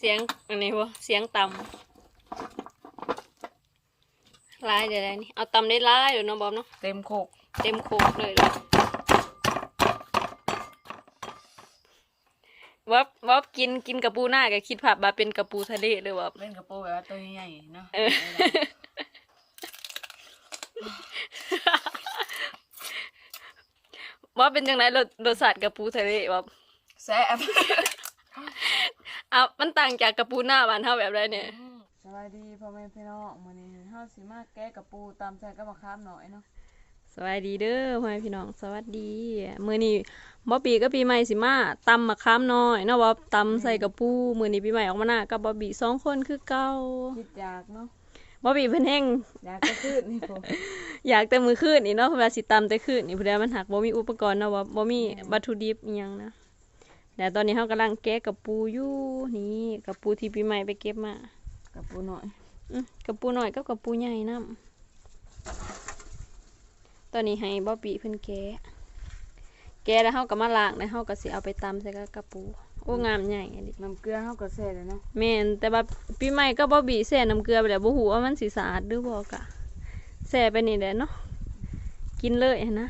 เสียงอันนี้วะเสียงต่ำลายเดี๋ยวได้นี่เอาต่ำได้ลายเดี๋ยวน้องบอมเนาะเต็มโคกเต็มโคกเลยเลยวับวับกินกินกระปูหน้าก็คิดภาพว่าเป็นกระปูทะเลเลยวับเล่นกระโปรงแบบว่าตัวใหญ่ๆเนาะเออว่าเป็นจังไงรสรสชาติกระปูทะเลวับแซ่บ อะมันต่างจากกระปูหน้าบ้านเฮาแบบไรเนี่ยสวัสดีพ่อแม่พี่น้องมื้อนี้เฮาสิมาแกะกระปูตามใจกับมะขามหน่อยเนาะสวัสดีเด้อพ่อแม่พี่น้องสวัสดีมื้อนี้บ่ปีก็ปีใหม่สิมาตำมะขามน้อยเนาะว่าตำใส่กระปูมื้อนี้ปีใหม่ออกมาหน้ากับบ่บีสองคนคือเก่าคิดอยากเนาะบ่บีเพิ่นแฮงอยากจะขึ้นนี่ผมอยากแต่มื้อคืนนี่เนาะเพิ่นว่าสิตำแต่คืนนี่เพิ่นว่ามันหักบ่มีอุปกรณ์เนาะว่าบ่มีวัตถุดิบอีหยังนะ แต่ตอนนี้เฮากำลังแกะกระปูอยู่นี่กระปูที่ปีใหม่ไปเก็บมากระปูหน่อยอืมกระปูน้อยกับกระปูใหญ่นํตอนนี้ให้บ่ปีเพิ่นแกะแกะแล้วเฮาก็มาล้างแล้วเฮาก็สิเอาไปตำใส่กับกระปูโอ้งามใหญ่อันนี้น้ำเกลือเฮาก็แซ่เลยเนาะแม่นแต่ว่าปีใหม่ก็บ่บีแส่น้ำเกลือไปแล้วบ่ฮู้ว่ามันสิสะอาดหรือบ่กะแส่ไปนี่แหละเนาะกินเลยหั้นนะ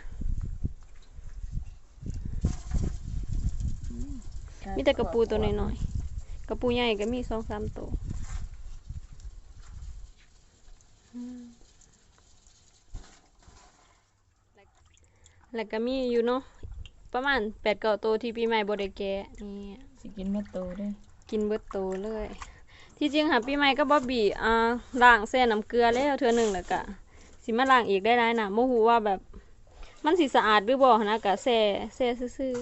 มีแต่กระปูตัวน้อยๆกระปูใหญ่ก็มี2-3ตัวอืมแล้วก็มีอยู่เนาะประมาณ8-9ตัวที่ปีใหม่บ่ได้แกะนี่สิกินมาโตเด้อกินเบิดโตเลย ที่จริงค่ะปีใหม่ก็บอบบี้อ่าล้างแซ่น้ำเกลือแล้วเทื่อหนึ่งแล้วก็สิมาล้างอีกได้หลายนะโมหูว่าแบบมันสิสะอาดหรือบ่หั้นนะกะแซ่แซ่ซื่อ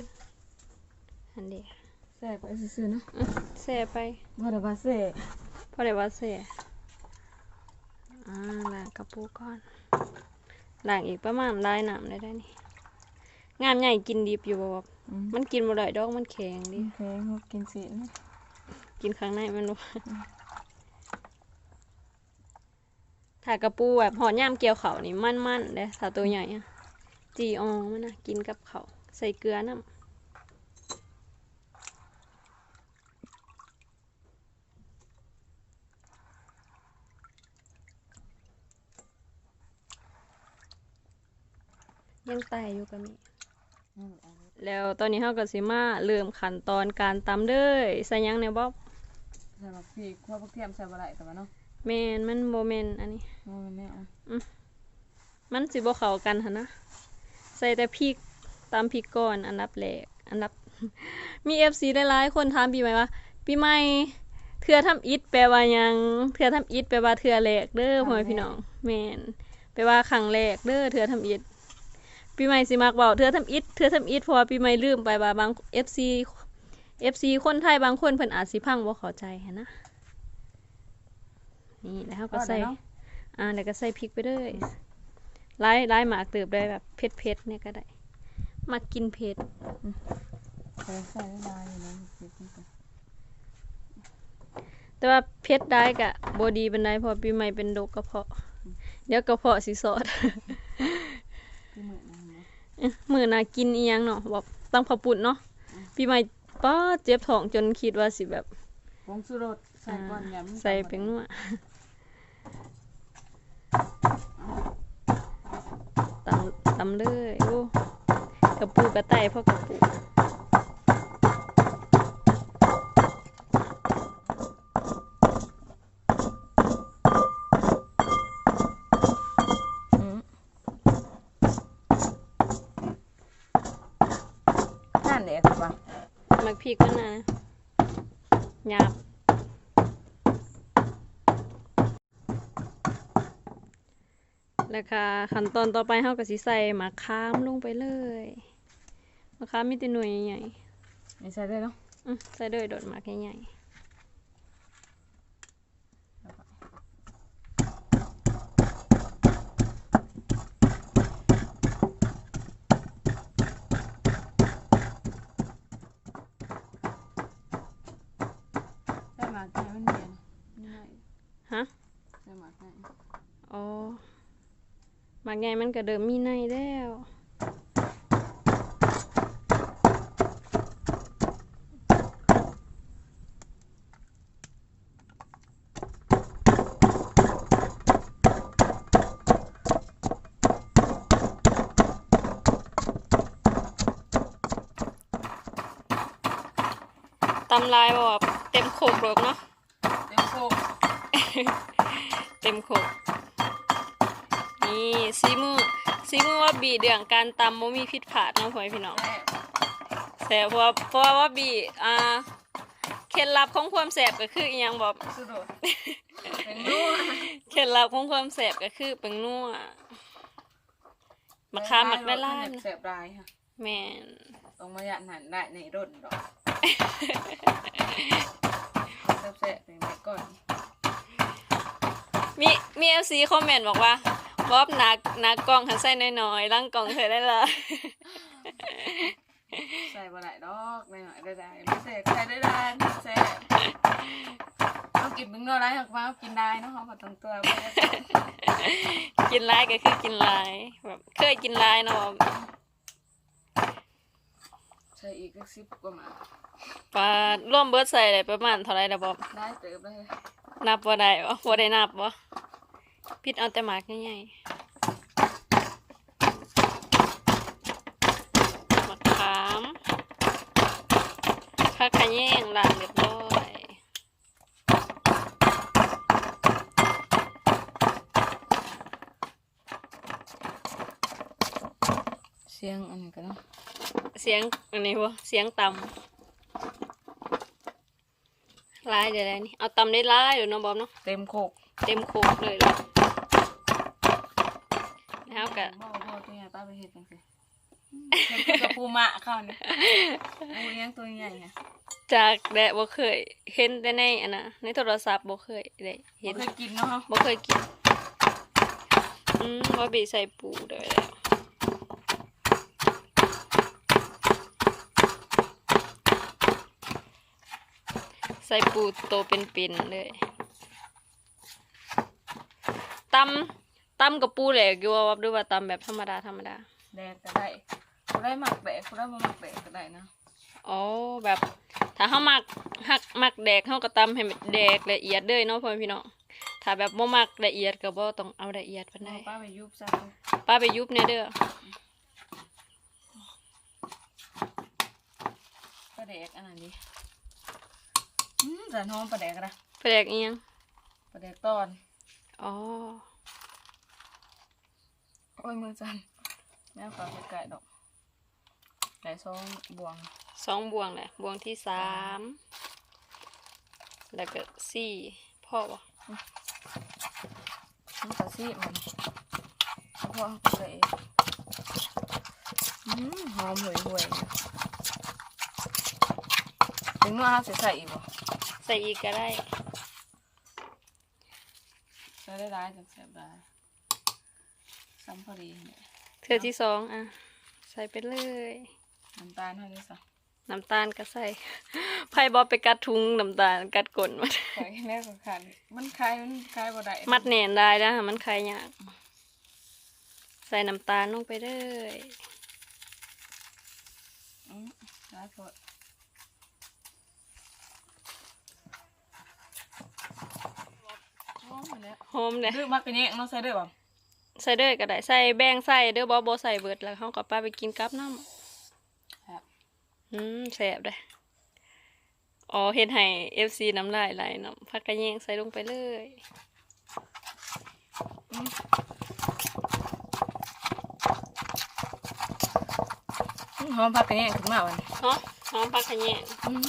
ๆอันเดีย แซ่ไปซื่อๆเนาะแซ่ไปบ่ได้ว่าแซ่พอได้ว่าแซ่อ่าล้างกระปูก่อนล้างอีกประมาณลายน้ำได้ได้นี่งามใหญ่กินดิบอยู่บ่บอกอืมมันกินบ่ได้ดอกมันแข็งดิแพงเฮากินสิเนาะกินข้างในมันบ่ถ้ากระปูแบบหอดย่ามเกี่ยวเขาวนี่มันๆเด้ถ้าตัวใหญ่อะจีอองมันนะกินกับเขาวใส่เกลือน้ำ ยังไตอยู่กับมีอืมเอาเลยแล้วตอนนี้เราก็สิมาเริ่มขั้นตอนการตำเด้อใส่หยังเนี่ยบ๊อบใส่บักพริกคั่วบักเทียมใส่บ่ได้แต่ว่าเนาะแมนมันโมเมนอันนี้ โอ้ยแม่เอามันสิบ่เข้ากันหั่นนะใส่แต่พริกตามพริกก่อนอันดับแรกอันดับ มี FC หลายๆคนถามปีใหม่ว่าปีใหม่เทื่อทำอิฐแปลว่าหยังเทื่อทำอิฐแปลว่าเทื่อแรกเด้อพ่อแม่พี่น้องแม่นแปลว่าครั้งแรกเด้อเทื่อทำอิฐ ปีใหม่สิมักเว้าเทื่อทำอิฐเทื่อทำอิฐเพราะว่าปีใหม่ลืมไปว่าบาง FC FC คนไทยบางคนเพิ่นอาจสิพังบ่เข้าใจหันนะนี่แล้วเราก็ใส่เนาะอ่าแล้วก็ใส่พริกไปเลยไล่ไล่หมากเติบได้แบบเผ็ดเผ็ดๆเนี่ยก็ได้มากินเผ็ดใส่ใส่ได้อยู่นะพริกนี่ก็แต่ว่าเผ็ดได้กะบดีเป็นไดเพอปีใหม่เป็นโรคกระเพาะ เดี๋ยวกระเพาะสิสอดที่ มื้อนั้นเนาะเอ๊ะมื้อหน่ากินอีหยังเนาะบอกตั้งผักปุ่นเนาะปีใหม่ป้าเจ็บท้องจนคิดว่าสิแบบผงชูรสใส่ก่อนยำใส่เป็นนัวตำตำเลยโอ้กระปูกระไตเพราะกระปู ริกมันนะหยาบแล้วก็ขั้นตอนต่อไปเราก็สิใส่มะขามลงไปเลยมะขามมีแต่หน่วยใหญ่ไม่ใส่ได้เนาะๆอื้อใส่เลยโดดมากใหญ่ๆ มาไงมันก็เดิมมีในแล้วตำลายบอกเต็มโขกเลยเนาะ เต็มโขกเต็มโขก นี่ซีมือซีมือว่าบีเดืองการตำบ่มีผิดพลาดเนาะพ่อแม่พี่น้องแซ่บแต่เพราะว่าเพราะว่าว่าบีอ่าเคล็ดลับของความแสบก็คืออีหยังบอกสุดโดดเป็นนัวเคล็ดลับของความแสบก็คือเป็นนัวมะขามหมักได้ล่าแซ่บได้ค่ะแม่นต้องมาหยัดหันได้ในรถดอกแซ่บๆเป็นไปก่อนมีมีเอฟซีคอมเมนต์บอกว่า บอบหนักหนักกล่องหันใส่น้อยๆร่างกล่องเธอได้ละใส่บ่ได้ดอกหน่อยๆได้ได้ไม่แซ่บใส่ได้ได้แซ่บเอากินมึงเนาะไรหักมาเอากินได้เนาะเขาก็ต้องตัวบ่ได้กินหลายก็คือกินหลายแบบเคยกินหลายเนาะใส่อีกสักสิบกว่าหมาปลาร่วมเบิดใส่ได้ประมาณเท่าไหรนะบอบได้เติบเลยนับบ่ได้บ่บ่ได้นับบ่ พิดเอาแต่หมากใหญ่ๆมะขามผักขะแยงล้างเรียบร้อยเสียงอันนี้ก็เนาะเสียงอันนี้บ่เสียงต่ำลายเดี๋ยวๆนี่เอาต่ำได้ลายเดี๋ยวน้องบอมเนาะเต็มโคก เต็มโคกเลยล่ะ แล้วก็บ่บ่ตัวใหญ่ป้าไปเฮ็ดจังซี่เฮ็ดกับปูมะเข้านี่ปูเลี้ยงตัวใหญ่ค่ะจากแดะบ่เคยเห็นแต่ในอันน่ะในโทรศัพท์บ่เคยได้เห็นบ่เคยกินเนาะบ่เคยกินอืมว่าบีใส่ปูเด้อแล้วใส่ปูโตเป็นๆเลยตำ ตำกับปูแหลกอยู่ว่าดูว่าตำแบบธรรมดาธรรมดาแดกก็ได้กูได้หมักแบกกูได้บ่หมักแบกก็ได้นะอ๋อแบบ ถ้าเฮามักหักมักแดกเฮาก็ตำให้มันแดกละเอียดเด้อเนาะพ่อแม่พี่น้องถ้าแบบบ่มักละเอียดก็บ่ต้องเอาละเอียดปานใดเอาป้าไปยุบซะป้าไปยุบเนี่ยเด้อปลาแดกอันนั้นดิอืมสันหอมปลาแดกก็ได้แปลกอีหยังปลาแดกตอนอ๋อโอ้ยมือจันแม่ขอไปไก่ดอกไก่ซองบวงสองบวงแหละบวงที่สามแล้วก็สี่พ่อบ่มันกะซีมันแล้วพอใส่อืมหอมห่วยห่วยถึงว่าเขาสิใส่อีกบ่ใส่อีกก็ได้ใส่ได้ร้ายจังแสบได้ ซ้ำพอดีเนี่ยเทือที่สองอะ ใส่ไปเลยน้ำตาลเท่านี้สักน้ำตาลก็ใส่ไพ่บอไปกัดทุงน้ำตาลกัดกลนมันข่อยแม่ก็ขันมันคลายมันคลายบ่ได้มัดแหนนได้นะมันคลายยากใส่น้ำตาลลงไปเลยอืมร้ายโพดหอมหมดแล้วหอมเลยดื้อมักกะแยงเนาะใส่เด้อบ่ ใส่เด้อก็ได้ใส่แบ่งใส่เด้อบอบใส่เบิดแล้วเขาก็ป้าไปกินกับน้ำครับ อืมแสบเลยอ๋อเฮ็ดให้เอฟซีน้ำลายไหลเนาะพักกระแยงใส่ลงไปเลยอืมอืมหอมผักกะแยงขึ้นมาวันเนาะหอมพักกระแยงอืม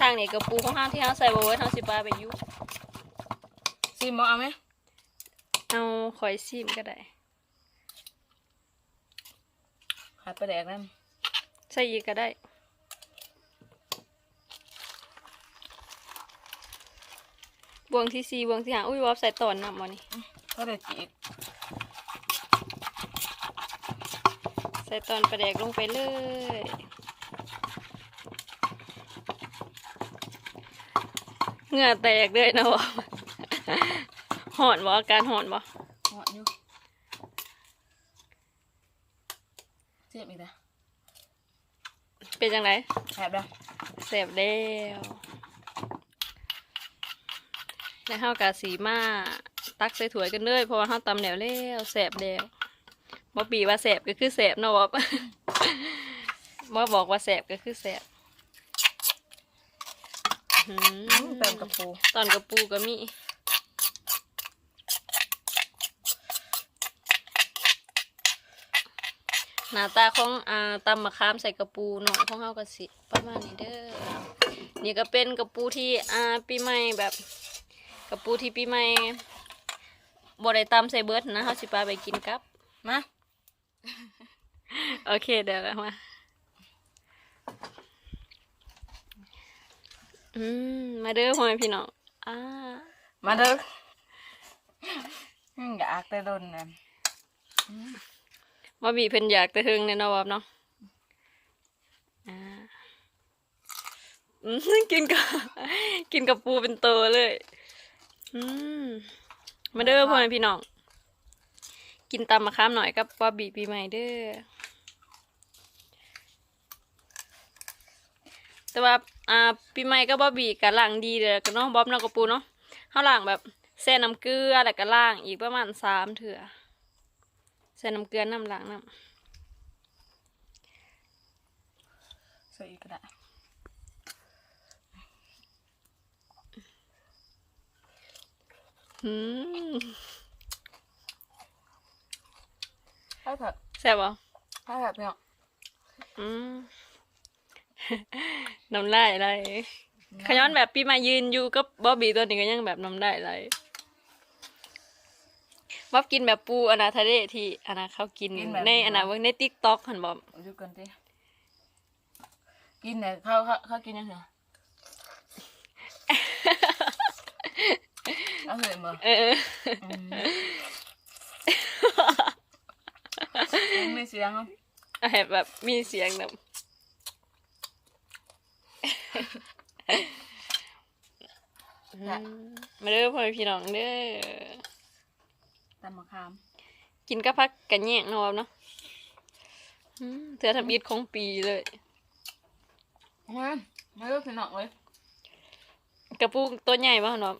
ทางนี้กระปูของห้างที่ห้างใส่บเวิร์ดห้างสิปลาไปอยุ ซีมบ่เอาไหมเอาข่อยซิมก็ได้ขาดปลาแดกนั่นใส่อีกก็ได้บวงที่สี่บวงที่ห้าอุ้ยวอบใส่ตอนน้ำมันนี่ก็ได้จีกใส่ตอนปลาแดกลงไปเลยเหงื่อแตกเลยนะวะ หอนบ่อาการหอนบ่หอดอยู่เจ็บอีกแล้วเป็นจังไงแอบแล้วเสพแล้วแล้วเฮากะสีมาตักใส่ถ้วยกันเลยเพราะว่าเฮาตำแล้วแล้วแสบแล้วบ่ปีว่าแสบก็คือแสบเนาะบ่บ่บอกว่าแสบก็คือแสบอื้อหือเติมกระปูตอนกระปูก็มี หน้าตาของอ่าตำมะขามใส่กระปูหน่อยของเฮาก็สิประมาณนี้เด้อนี่ก็เป็นกระปูที่อ่าปีใหม่แบบกระปูที่ปีใหม่บ่ได้ตำใส่เบิดนะเฮาสิปาไปกินกับมาโอเคเดี๋ยวมาอืมมาเด้อพ่อแม่พี่น้องอ่ามาเด้ออืมอยากแต่โดนนะ มาบีเพิ่นอยากแต่หึงเนี่ยเนาะวับเนาะอ่าอืมกินกับกินกับปูเป็นโตเลย อืมมาเด้อพ่อแม่พี่น้อง กินตำมะขามหน่อยกับป๊อบบีปีใหม่เด้อ แต่ว่าอ่าปีใหม่ก็บ๊อบบี้ก็ล้างดีเลยก็เนาะบ๊อบเนาะกับปูเนาะเฮาล้างแบบแช่น้ำเกลือแล้วก็ล้างอีกประมาณสามเถื่อ แช่น้ำเกลือน้ำล้างน้ใส่อีกก็ได้ำหืมถ้าแบบแซ่บบ่ถ้าแบบเนี่ยอืมน้ำลายไหลขย้อนแบบปีใหม่ยืนอยู่กับบ๊อบบี้ตัวนี้ก็ยังแบบน้ำลายไหล บ๊อบกินแบบปูอนาทะเลที่อนาเขากินในอนาเบิ่งใน TikTok หั่นบ่เอาดูกันดิกินเนี่ยเขาเขาเขากินยังไงเอาเห็นบ่เออยังไม่เสียงอะอะแบบแบบมีเสียงแบบมาเด้อพ่อแม่พี่น้องเด้อ ตำมะขามกินกับพักกันแยงเนาะครับเนาะอืมเธอทำอีทของปีเลยมามาเลิกสิหนอกเลยกระปุกตัวใหญ่ป่ะเนาะ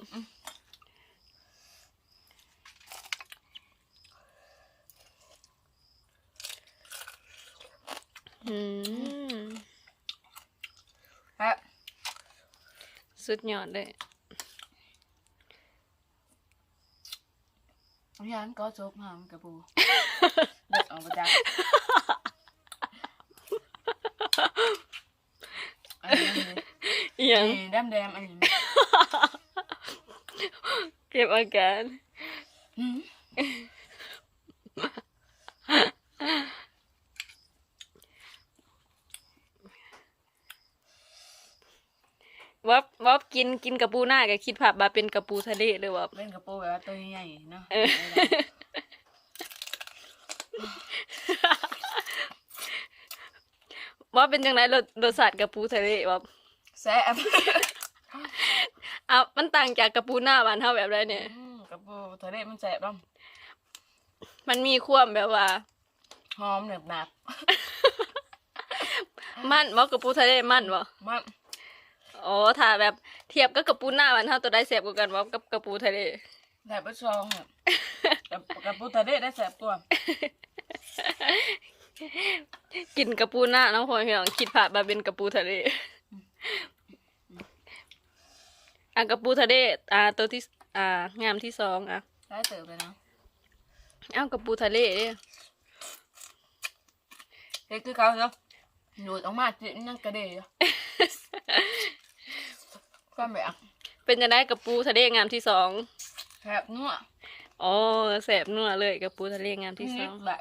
อืมฮะสุดยอดเลย พี่อันก็จบหามกระปูเด็กออกมาจากอันนี้อิหยังนี่ดำแดงอันนี้เก็บอาการหืม วับวับ กินกินกระปูหน้าก็คิดภาพมาเป็นกระปูทะเลเลยวับเล่นกระปูแบบว่าตัวใหญ่ๆเนาะเออ ว่าเป็นจังไงรสรสชาติกระปูทะเลวับแซ่บอะมันต่างจากกระปูหน้าบ้านเฮาแบบไรเนี่ย อืมกระปูทะเลมันแซ่บบ้างมันมีความแบบว่า หอมหนึบหนับมันบ่กระปูทะเลมันบ่มัน อ๋อถ้าแบบเทียบกับกระปูหน้าบ้านเฮาตัวใดแซ่บกว่ากันบ่กับกระปูทะเลแซ่บประชองเนี่ยกระกระปูทะเลได้แซ่บกว่ากินกระปูหน้าเนาะพ่อแม่พี่น้องคิดภาพมาเป็นกระปูทะเลอะกระปูทะเลอ่าตัวที่อ่างามที่สองอะได้เติบเลยเนาะเอ้ากระปูทะเลเด้เฮ้ยคือเขาเนาะหนูดออกมาจินั่งกระเดย อยู่ความแบบเป็นจะได้กระปูทะเลงามที่สองแซ่บนัวอ๋อแสบนัวเลยกระปูทะเลงามที่สนิอดงแบบ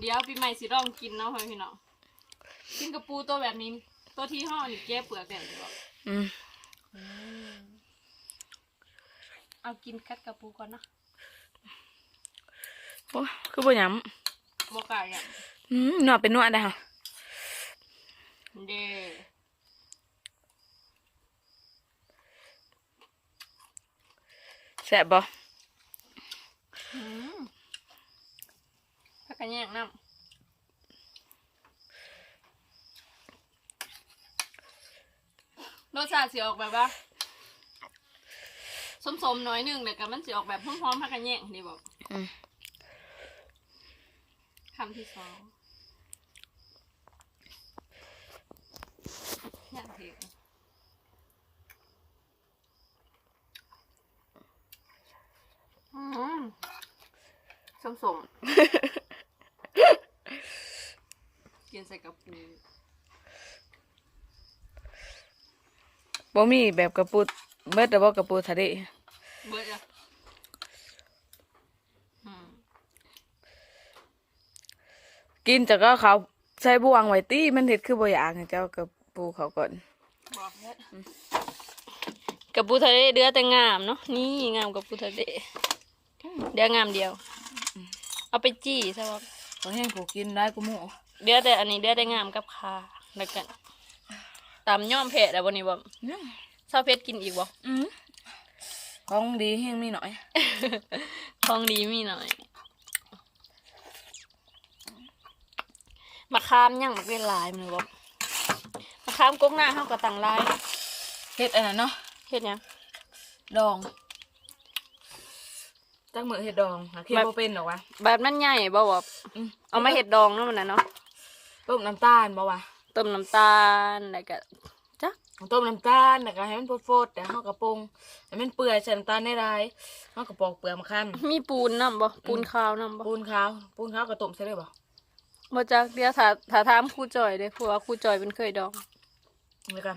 เดี๋ยวปีใหม่สิลองกินเนาะพ่อพี่น้องกินกระปูตัวแบบนี้ ตัวที่ห่อนี่แก้เปลือกแก่หรือเปล่าอืมเอากินกัดกระปูก่อนเนาะโอ้คือบ่หยโมกาอย่างำอืมนัวเป็นนัวได้ค่ะเด้ แซ่บบ่พักกันแยกน้ำรสชาติสีออกแบบว่าสมๆน้อยหนึ่งแต่กับมันสีออกแบบพร้อมๆพักกันแย่งนี่บอกคำที่สองอย่างเท สมสมกินใส่กระปูบ่มีแบบกระปุดเบิดแต่บ่กระปุดทะเลเบิดอะอืมกินจากก็เขาใช้บ่วงไว้ตี้มันเฮ็ดคือบ่อยากให้เจ้ากระปูเขาก่อนบอกเบิดกระปูทะเลเดือแต่งามเนาะนี่งามกระปูทะเล เดืองามเดียว เอาไปจี้ใช่ปะเขาแห้งผูกกินได้กูหมูเดือแต่อันนี้เดือแต่งามกับคาแล้วกันตามย่อมเพจอะวันนี้บ่ชอบเพชรกินอีกบ่อืมของดีแห้งมีหน่อย ของดีมีหน่อยมะขามยังมักเป็นลายมันบ่มะขามกกหน้าเฮาก็ตั้งลายเฮ็ดอันนั้นเนาะเฮ็ดหยังดอง จักมือเฮ็ดดองหาเฮ็ดบ่เป็นหรอกวะ แบบนั้นใหญ่บ่บ่อืม เอามาเฮ็ดดองเนาะมันน่ะเนาะต้มน้ำตาลบ่วะต้มน้ำตาลแล้วก็จักต้มน้ำตาลแล้วก็ให้มันโฟดๆแต่เฮากระปรุงให้มันเปื่อยใส่น้ำตาลได้หลายเฮาก็ปอกเปลือกมาคั่นมีปูนนํบ่ปูนขาวนํบ่ปูนขาวปูนขาวก็ต้มใส่เลยบ่บ่จักเดี๋ยวถ้าถ้าถามครูจอยเด้เพราะว่าครูจอยเป็นเคยดอง แล้วกัน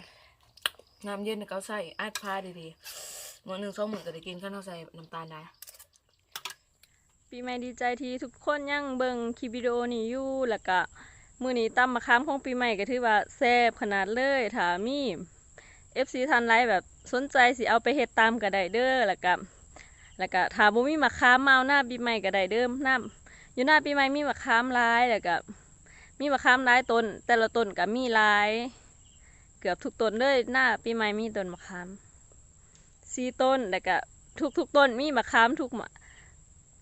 น้ำเย็นน่ะก็เอาใส่อัดพาดีๆมื้อหนึงสองมื้อก็ได้กินคันเฮาใส่น้ำตาลได้ ปีใหม่ดีใจที่ทุกคนยังเบิ่งคลิปวิดีโอนี้อยู่แล้วก็มื้อนี้ตำมะขามของปีใหม่ก็ถือว่าแซ่บขนาดเลยถามี FC ทันไลฟ์แบบสนใจสิเอาไปเฮ็ดตามก็ได้เด้อแล้วก็แล้วก็ถ้าบ่มีมะขามมาเอาหน้าปีใหม่ก็ได้เด้อน้ำอยู่หน้าปีใหม่มีมะขามหลายแล้วก็มีมะขามหลายต้นแต่ละต้นก็มีหลายเกือบทุกต้นเลยหน้าปีใหม่มีต้นมะขามสี่ต้นแล้วก็ทุกๆต้นมีมะขามทุกมะ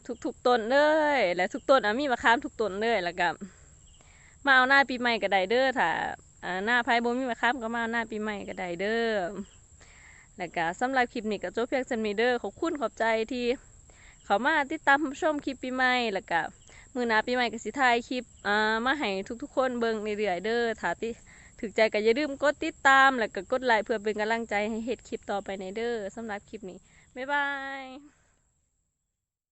ทุกทุกๆต้นเลย และทุกต้นอะมีมะขามทุกต้นเลยแล้วก็มาเอาหน้าปีใหม่ก็ได้เด้อถ้าหน้าไพ่บ่มีมะขามก็มาเอาหน้าปีใหม่ก็ได้เด้อแล้วก็สำหรับคลิปนี้ก็จบเพียงเท่านี้เด้อขอบคุณขอบใจที่เขามาติดตามชมคลิปปีใหม่แล้วก็มือหน้าปีใหม่ก็สิถ่ายคลิปอ่ามาให้ทุกๆ คนเบิ่งเรื่อยๆเด้อถ้าติถึกใจก็อย่าลืมกดติดตามแล้วก็กดไลค์เพื่อเป็นกำลังใจให้เฮ็ดคลิปต่อไปในเด้อสำหรับคลิปนี้บ๊ายบาย